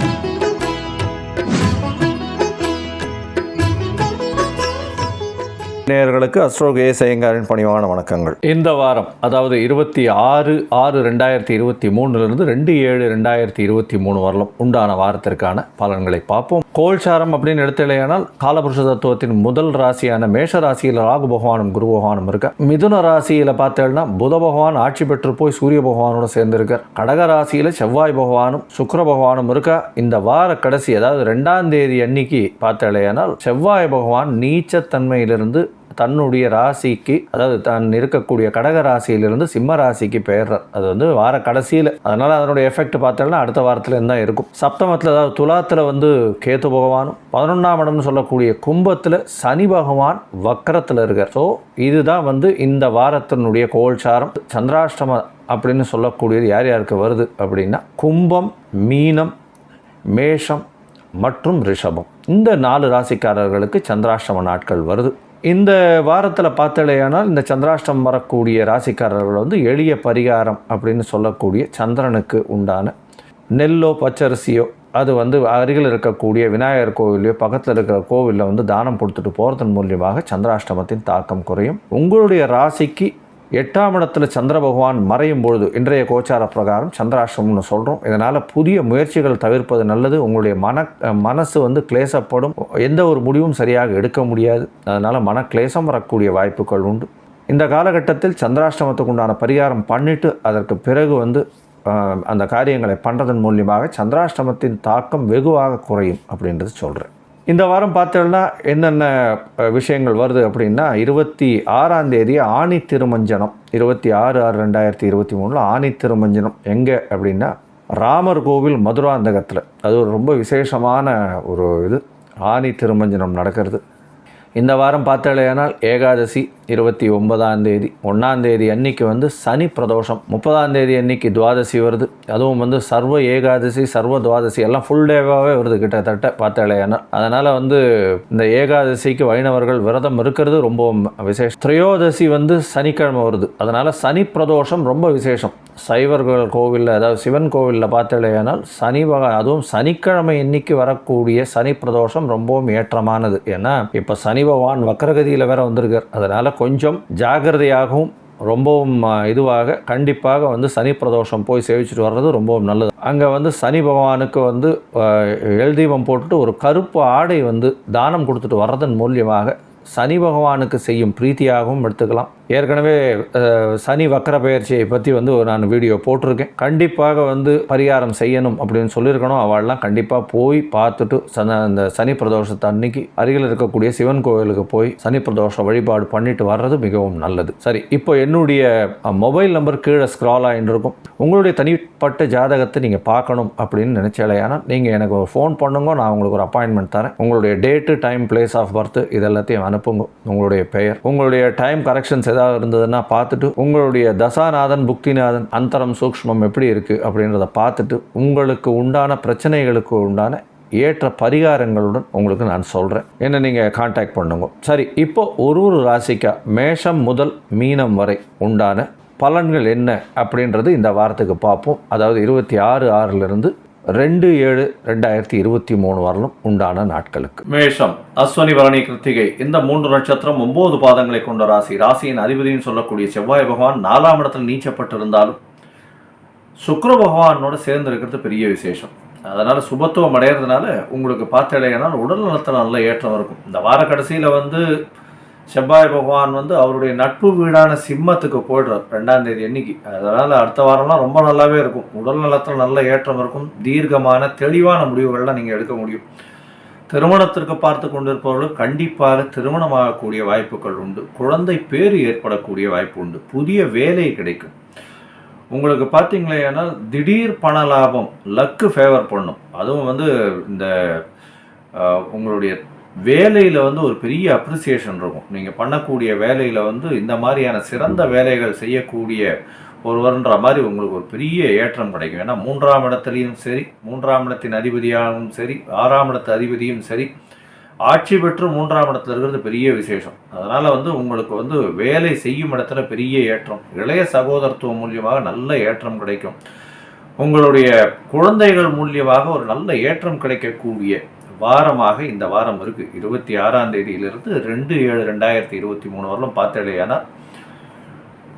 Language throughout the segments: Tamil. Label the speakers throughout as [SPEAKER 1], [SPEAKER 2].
[SPEAKER 1] Thank you. நேயர்களுக்கு அஸ்ட்ரோகே செய்யங்காரின் பணிவான வணக்கங்கள். இந்த வாரம் அதாவது இருபத்தி ஆறு ஆறு ரெண்டாயிரத்தி இருபத்தி மூணுலேருந்து ரெண்டு ஏழு ரெண்டாயிரத்தி இருபத்தி மூணு வரலும் உண்டான வாரத்திற்கான பலன்களை பார்ப்போம். கோல்சாரம் அப்படின்னு எடுத்துலையானால் காலபுருஷ தத்துவத்தின் முதல் ராசியான மேஷ ராசியில் ராகு பகவானும் குரு பகவானும் இருக்க. மிதுன ராசியில் பார்த்தேன்னா புத பகவான் ஆட்சி பெற்று போய் சூரிய பகவானோட சேர்ந்திருக்கார். கடக ராசியில் செவ்வாய் பகவானும் சுக்கர பகவானும் இருக்கா. இந்த வார கடைசி அதாவது ரெண்டாம் தேதி அன்னைக்கு பார்த்தலையானால் செவ்வாய் பகவான் நீச்சத்தன்மையிலிருந்து தன்னுடைய ராசிக்கு அதாவது தான் இருக்கக்கூடிய கடக ராசியிலிருந்து சிம்ம ராசிக்கு பெயர்றார் அது வந்து வார கடைசியில். அதனால் அதனுடைய எஃபெக்ட் பார்த்தோம்னா அடுத்த வாரத்தில் தான் இருக்கும். சப்தமத்தில் அதாவது துலாத்தில் வந்து கேத்து பகவானும் பதினொன்றாம் இடம்னு சொல்லக்கூடிய கும்பத்தில் சனி பகவான் வக்கரத்தில் இருக்கார். ஸோ இதுதான் வந்து இந்த வாரத்தினுடைய கோல்சாரம். சந்திராஷ்டம அப்படின்னு சொல்லக்கூடியது யார் யாருக்கு வருது அப்படின்னா கும்பம் மீனம் மேஷம் மற்றும் ரிஷபம். இந்த நாலு ராசிக்காரர்களுக்கு சந்திராஷ்டம நாட்கள் வருது. இந்த வாரத்தில் பார்த்தலையானால் இந்த சந்திராஷ்டம் வரக்கூடிய ராசிக்காரர்கள் வந்து எளிய பரிகாரம் அப்படின்னு சொல்லக்கூடிய சந்திரனுக்கு உண்டான நெல்லோ பச்சரிசியோ அது வந்து அருகில் இருக்கக்கூடிய விநாயகர் கோவிலையோ பக்கத்தில் இருக்கிற கோவிலில் வந்து தானம் கொடுத்துட்டு போகிறதன் மூலியமாக சந்திராஷ்டமத்தின் தாக்கம் குறையும். உங்களுடைய ராசிக்கு எட்டாம் இடத்துல சந்திர பகவான் மறையும் பொழுது இன்றைய கோச்சார பிரகாரம் சந்திராஷ்டமம்னு சொல்கிறோம் இதனால் புதிய முயற்சிகள் தவிர்ப்பது நல்லது. உங்களுடைய மன மனசு வந்து கிளேசப்படும். எந்த ஒரு முடிவும் சரியாக எடுக்க முடியாது. அதனால் மன கிளேசம் வரக்கூடிய வாய்ப்புகள் உண்டு. இந்த காலகட்டத்தில் சந்திராஷ்டமத்துக்கு உண்டான பரிகாரம் பண்ணிட்டு அதற்கு பிறகு வந்து அந்த காரியங்களை பண்ணுறதன் மூலியமாக சந்திராஷ்டமத்தின் தாக்கம் வெகுவாக குறையும் அப்படின்றது சொல்கிறேன் இந்த வாரம் பார்த்தோம்னா என்னென்ன விஷயங்கள் வருது அப்படின்னா இருபத்தி ஆறாம் தேதி ஆணி திருமஞ்சனம். இருபத்தி ஆறு ஆறு ரெண்டாயிரத்தி இருபத்தி மூணில் ஆணி திருமஞ்சனம். எங்கே அப்படின்னா ராமர் கோவில் மதுராந்தகத்தில். அது ஒரு ரொம்ப விசேஷமான ஒரு இது. ஆணி திருமஞ்சனம் நடக்கிறது. இந்த வாரம் பார்த்தாலேயானால் ஏகாதசி இருபத்தி ஒன்பதாம் தேதி. ஒன்றாம் தேதி அன்னைக்கு வந்து சனி பிரதோஷம். முப்பதாம் தேதி அன்னைக்கு துவாதசி வருது. அதுவும் வந்து சர்வ ஏகாதசி சர்வ துவாதசி எல்லாம் ஃபுல் டேவாகவே வருது கிட்டத்தட்ட பார்த்தாலேயானால் அதனால் வந்து இந்த ஏகாதசிக்கு வைணவர்கள் விரதம் இருக்கிறது ரொம்ப விசேஷம். திரையோதசி வந்து சனிக்கிழமை வருது. அதனால் சனி பிரதோஷம் ரொம்ப விசேஷம். சைவர்கள் கோவிலில் அதாவது சிவன் கோவிலில் பார்த்தாலேயானால் சனி வகை அதுவும் சனிக்கிழமை இன்னைக்கு வரக்கூடிய சனி பிரதோஷம் ரொம்பவும் ஏற்றமானது. ஏன்னா இப்போ சனி பகவான் வக்கரகதியில் வேற வந்திருக்கார். அதனால் கொஞ்சம் ஜாகிரதையாகவும் ரொம்பவும் இதுவாக கண்டிப்பாக வந்து சனி பிரதோஷம் போய் சேவிச்சுட்டு வர்றது ரொம்பவும் நல்லது. அங்கே வந்து சனி பகவானுக்கு வந்து எழுதீபம் போட்டுட்டு ஒரு கருப்பு ஆடை வந்து தானம் கொடுத்துட்டு வர்றதன் மூலியமாக சனி பகவானுக்கு செய்யும் பிரீத்தியாகவும் எடுத்துக்கலாம். ஏற்கனவே சனி வக்கர பயிற்சியை பற்றி வந்து ஒரு நான் வீடியோ போட்டிருக்கேன். கண்டிப்பாக வந்து பரிகாரம் செய்யணும் அப்படின்னு சொல்லியிருக்கணும். அவள்லாம் கண்டிப்பாக போய் பார்த்துட்டு சன அந்த சனி பிரதோஷத்தை அன்னைக்கு அருகில் இருக்கக்கூடிய சிவன் கோவிலுக்கு போய் சனி பிரதோஷ வழிபாடு பண்ணிட்டு வர்றது மிகவும் நல்லது. சரி இப்போ என்னுடைய மொபைல் நம்பர் கீழே ஸ்க்ரால் ஆகிட்டு இருக்கும். உங்களுடைய தனிப்பட்ட ஜாதகத்தை நீங்கள் பார்க்கணும் அப்படின்னு நினச்சாலேயானா நீங்கள் எனக்கு ஒரு ஃபோன் பண்ணுங்க. நான் உங்களுக்கு ஒரு அப்பாயின்மெண்ட் தரேன். உங்களுடைய date time place of birth இதெல்லாத்தையும் அனுப்புங்க. உங்களுடைய பெயர். உங்களுடைய டைம் கரெக்ஷன்ஸ் ஏதாவது இருந்ததுன்னா பார்த்துட்டு உங்களுடைய தசாநாதன் புக்திநாதன் அந்தரம் சூக்ஷ்மம் எப்படி இருக்குது அப்படின்றத பார்த்துட்டு உங்களுக்கு உண்டான பிரச்சனைகளுக்கு உண்டான ஏற்ற பரிகாரங்களுடன் உங்களுக்கு நான் சொல்கிறேன் என்ன நீங்கள் காண்டாக்ட் பண்ணுங்க. சரி இப்போ ஒரு ஒரு ராசிக்கா மேஷம் முதல் மீனம் வரை உண்டான பலன்கள் என்ன அப்படின்றது இந்த வாரத்துக்கு பார்ப்போம். அதாவது இருபத்தி ஆறு ஆறுலேருந்து ரெண்டு ஏழு ரெண்டாயிரத்தி இருபத்தி மூணு வரலும் உண்டான நாட்களுக்கு. மேஷம் அஸ்வனி பரணி கிருத்திகை இந்த மூன்று நட்சத்திரம் ஒன்பது பாதங்களை கொண்ட ராசி. ராசியின் அதிபதினு சொல்லக்கூடிய செவ்வாய் பகவான் நாலாம் இடத்தில் நீச்சப்பட்டிருந்தாலும் சுக்கிர பகவானோட சேர்ந்து இருக்கிறது பெரிய விசேஷம். அதனால் சுபத்துவம் அடையிறதுனால உங்களுக்கு பார்த்தலையானால் உடல் நலத்தில் நல்ல ஏற்றம் இருக்கும். இந்த வார கடைசியில் வந்து செவ்வாய் பகவான் வந்து அவருடைய நட்பு வீடான சிம்மத்துக்கு போயிடுறார் ரெண்டாம் தேதி அன்னைக்கு. அதனால் அடுத்த வாரம்லாம் ரொம்ப நல்லாவே இருக்கும். உடல் நலத்தில் நல்ல ஏற்றம் இருக்கும். தீர்க்கமான தெளிவான முடிவுகள்லாம் நீங்கள் எடுக்க முடியும். திருமணத்திற்கு பார்த்து கொண்டிருப்பவர்கள் கண்டிப்பாக திருமணமாகக்கூடிய வாய்ப்புகள் உண்டு. குழந்தை பேறு ஏற்படக்கூடிய வாய்ப்பு உண்டு. புதிய வேலை கிடைக்கும். உங்களுக்கு பார்த்தீங்களேனால் திடீர் பண லாபம் லக்கு ஃபேவர் பண்ணும். அதுவும் வந்து இந்த உங்களுடைய வேலையில் வந்து ஒரு பெரிய அப்ரிசியேஷன் இருக்கும். நீங்கள் பண்ணக்கூடிய வேலையில் வந்து இந்த மாதிரியான சிறந்த வேலைகள் செய்யக்கூடிய ஒருவர்ன்ற மாதிரி உங்களுக்கு ஒரு பெரிய ஏற்றம் கிடைக்கும். ஏன்னா மூன்றாம் இடத்துலையும் சரி மூன்றாம் இடத்தின் அதிபதியாகவும் சரி ஆறாம் இடத்து அதிபதியும் சரி ஆட்சி பெற்று மூன்றாம் இடத்துல இருக்கிறது பெரிய விசேஷம். அதனால் வந்து உங்களுக்கு வந்து வேலை செய்யும் இடத்துல பெரிய ஏற்றம். இளைய சகோதரத்துவம் மூலியமாக நல்ல ஏற்றம் கிடைக்கும். உங்களுடைய குழந்தைகள் மூலியமாக ஒரு நல்ல ஏற்றம் கிடைக்கக்கூடிய வாரமாக இந்த வாரம் இருக்கு. இருபத்தி ஆறாம் தேதியிலிருந்து ரெண்டு ஏழு ரெண்டாயிரத்தி இருபத்தி மூணு வரலும் பார்த்தலையானா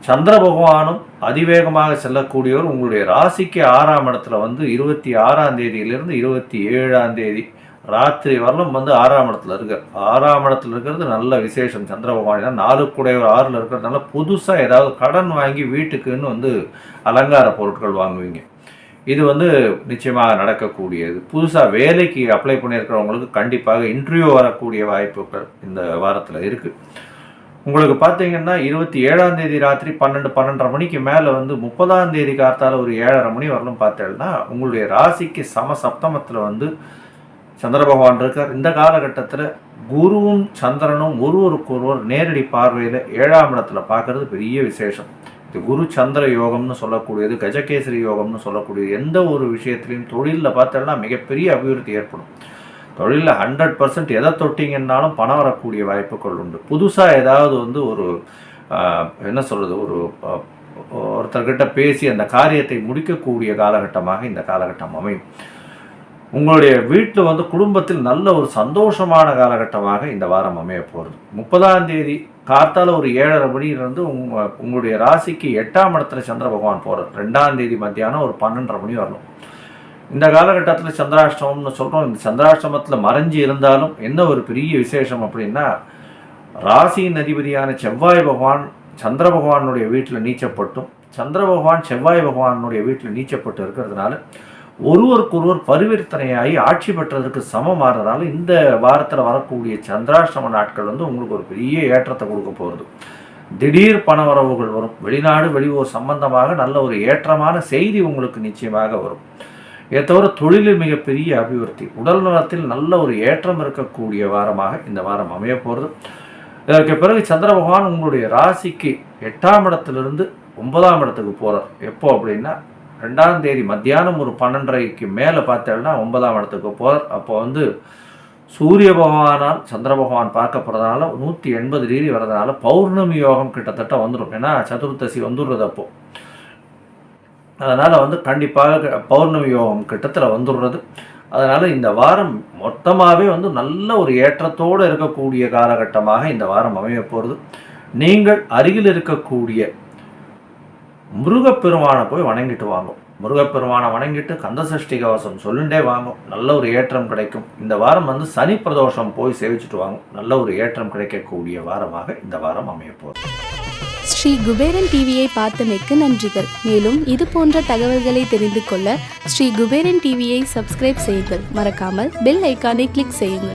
[SPEAKER 1] சந்திர பகவானும் அதிவேகமாக செல்லக்கூடியவர் உங்களுடைய ராசிக்கு ஆறாம் இடத்துல வந்து இருபத்தி ஆறாம் தேதியிலிருந்து இருபத்தி ஏழாம் தேதி ராத்திரி வரலும் வந்து ஆறாம் இடத்துல இருக்கார் ஆறாம் இடத்துல இருக்கிறது நல்ல விசேஷம். சந்திர பகவான் நாலு கூடையவர் ஆறில் இருக்கிறதுனால புதுசாக ஏதாவது கடன் வாங்கி வீட்டுக்குன்னு வந்து அலங்கார பொருட்கள் வாங்குவீங்க. இது வந்து நிச்சயமாக நடக்கக்கூடியது. புதுசாக வேலைக்கு அப்ளை பண்ணியிருக்கிறவங்களுக்கு கண்டிப்பாக இன்டர்வியூ வரக்கூடிய வாய்ப்புகள் இந்த வாரத்தில் இருக்குது உங்களுக்கு பார்த்தீங்கன்னா இருபத்தி ஏழாம் தேதி ராத்திரி பன்னெண்டு பன்னெண்டரை மணிக்கு மேலே வந்து முப்பதாம் தேதி காத்தால ஒரு ஏழரை மணி வரலும் பார்த்தேன்னா உங்களுடைய ராசிக்கு சம சப்தமத்தில் வந்து சந்திர பகவான் இருக்கார். இந்த காலகட்டத்தில் குருவும் சந்திரனும் ஒருவருக்கொருவர் நேரடி பார்வையில் ஏழாம் இடத்துல பார்க்கறது பெரிய விசேஷம். குரு சந்திர யோகம்னு சொல்லக்கூடியது கஜகேசரி யோகம்னு சொல்லக்கூடியது எந்த ஒரு விஷயத்துலையும் தொழிலில் பார்த்தோம்னா மிகப்பெரிய அபிவிருத்தி ஏற்படும். தொழிலில் ஹண்ட்ரட் பர்சன்ட் எதை தொட்டிங்கன்னாலும் பணம் வரக்கூடிய வாய்ப்புகள் உண்டு. புதுசாக ஏதாவது வந்து ஒரு என்ன சொல்கிறது ஒரு ஒருத்தர்கிட்ட பேசி அந்த காரியத்தை முடிக்கக்கூடிய காலகட்டமாக இந்த காலகட்டம் அமையும். உங்களுடைய வீட்டில் வந்து குடும்பத்தில் நல்ல ஒரு சந்தோஷமான காலகட்டமாக இந்த வாரம் அமைய போகிறது. முப்பதாம் தேதி கார்த்தால ஒரு ஏழரை மணியிலிருந்து உங்க உங்களுடைய ராசிக்கு எட்டாம் இடத்துல சந்திர பகவான் போகிறார் ரெண்டாம் தேதி மத்தியானம் ஒரு பன்னெண்டரை மணி வரணும். இந்த காலகட்டத்தில் சந்திராஷ்டமம்னு சொல்கிறோம் இந்த சந்திராஷ்டமத்தில் மறைஞ்சு இருந்தாலும் என்ன ஒரு பெரிய விசேஷம் அப்படின்னா ராசியின் அதிபதியான செவ்வாய் பகவான் சந்திர பகவானுடைய வீட்டில் நீச்சப்பட்டும். சந்திர பகவான் செவ்வாய் பகவானுடைய வீட்டில் நீச்சப்பட்டு இருக்கிறதுனால ஒருவருக்கொருவர் பரிவர்த்தனையாகி ஆட்சி பெற்றதற்கு சமமானதால் இந்த வாரத்தில் வரக்கூடிய சந்திராஷ்டம நாட்கள் வந்து உங்களுக்கு ஒரு பெரிய ஏற்றத்தை கொடுக்க போகிறது திடீர் பணவரவுகள் வரும். வெளிநாடு வெளியூர் சம்பந்தமாக நல்ல ஒரு ஏற்றமான செய்தி உங்களுக்கு நிச்சயமாக வரும். இதை தவிர தொழிலில் மிகப்பெரிய அபிவிருத்தி. உடல் நலத்தில் நல்ல ஒரு ஏற்றம் இருக்கக்கூடிய வாரமாக இந்த வாரம் அமைய போகிறது இதற்கு பிறகு சந்திர பகவான் உங்களுடைய ராசிக்கு எட்டாம் இடத்திலிருந்து ஒன்பதாம் இடத்துக்கு போகிறார் எப்போ அப்படின்னா ரெண்டாம் தேதி மத்தியானம் ஒரு பன்னெண்டரைக்கு மேலே பார்த்தேன்னா ஒன்பதாம் இடத்துக்கு போகிறார் அப்போ வந்து சூரிய பகவானால் சந்திர பகவான் பார்க்கப்படுறதுனால நூற்றி எண்பது டிகிரி வர்றதுனால பௌர்ணமி யோகம் கிட்டத்தட்ட வந்துடும் ஏன்னா சதுர்த்தசி வந்துடுறது அப்போ. அதனால் வந்து கண்டிப்பாக பௌர்ணமி யோகம் கிட்டத்தில் வந்துடுறது. அதனால் இந்த வாரம் மொத்தமாகவே வந்து நல்ல ஒரு ஏற்றத்தோடு இருக்கக்கூடிய காலகட்டமாக இந்த வாரம் அமைய போகிறது நீங்கள் அருகில் இருக்கக்கூடிய முருகப்பெருமானை போய் வணங்கிட்டு வாங்கும். முருகப்பெருமானை வணங்கிட்டு கந்த சஷ்டி கவசம் சொல்லுண்டே வாங்கும். நல்ல ஒரு ஏற்றம் கிடைக்கும். இந்த வாரம் வந்து சனி பிரதோஷம் போய் சேவிச்சுட்டு வாங்கும். நல்ல ஒரு ஏற்றம் கிடைக்கக்கூடிய வாரமாக இந்த வாரம் அமையப்போகுது
[SPEAKER 2] ஸ்ரீ குபேரன் டிவியை பார்த்தமைக்கு நன்றிகள். மேலும் இது போன்ற தகவல்களை தெரிந்து கொள்ள ஸ்ரீ குபேரன் டிவியை சப்ஸ்கிரைப் செய்யுங்கள். மறக்காமல் பெல் ஐக்கானை கிளிக் செய்யுங்கள்.